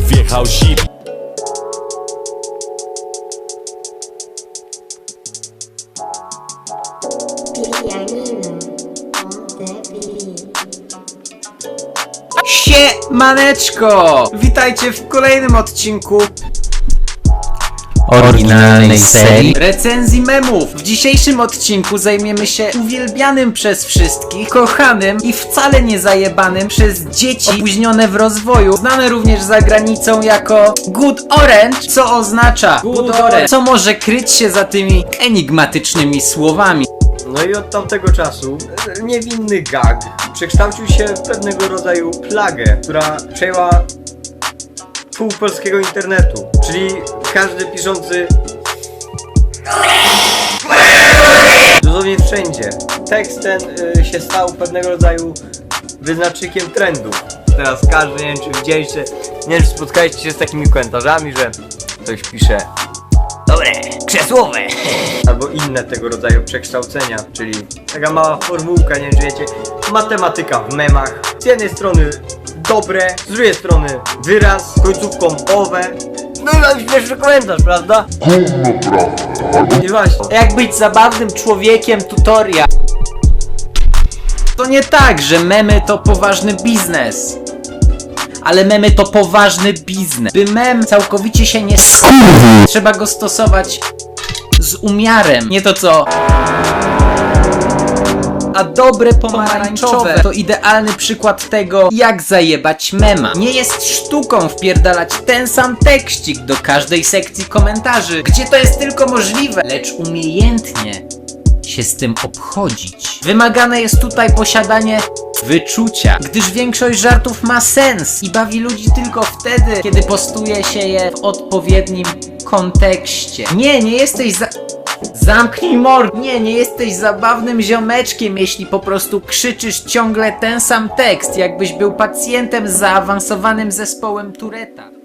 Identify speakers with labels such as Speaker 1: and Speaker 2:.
Speaker 1: Wjechał zip
Speaker 2: Siemaneczko! Witajcie w kolejnym odcinku
Speaker 3: oryginalnej serii
Speaker 2: recenzji memów. W dzisiejszym odcinku zajmiemy się uwielbianym przez wszystkich, kochanym i wcale nie zajebanym przez dzieci opóźnione w rozwoju, znane również za granicą jako Good Orange, co oznacza Good Orange, co może kryć się za tymi enigmatycznymi słowami.
Speaker 4: No i od tamtego czasu e, niewinny gag przekształcił się w pewnego rodzaju plagę, która przejęła pół polskiego internetu. Czyli każdy piszący dosłownie wszędzie. Tekst ten y, się stał pewnego rodzaju wyznacznikiem trendu. Teraz każdy, nie wiem czy widzieliście, nie wiem czy spotkaliście się z takimi komentarzami, że ktoś pisze Dobre, krzesłowe. Albo inne tego rodzaju przekształcenia, czyli taka mała formułka, nie wiem czy wiecie, matematyka w memach. Z jednej strony dobre, z drugiej strony wyraz, końcówką owe. No i śmieszny komentarz, prawda? I właśnie.
Speaker 2: Jak być zabawnym człowiekiem tutorial. To nie tak, że memy to poważny biznes. Ale memy to poważny biznes. By mem całkowicie się nie skurwił, trzeba go stosować z umiarem. Nie to co. A dobre pomarańczowe to idealny przykład tego, jak zajebać mema. Nie jest sztuką wpierdalać ten sam tekścik do każdej sekcji komentarzy, gdzie to jest tylko możliwe, lecz umiejętnie się z tym obchodzić. Wymagane jest tutaj posiadanie wyczucia, gdyż większość żartów ma sens i bawi ludzi tylko wtedy, kiedy postuje się je w odpowiednim kontekście. Nie, nie jesteś za... Zamknij mord! Nie, nie jesteś zabawnym ziomeczkiem, jeśli po prostu krzyczysz ciągle ten sam tekst, jakbyś był pacjentem z zaawansowanym zespołem Tureta.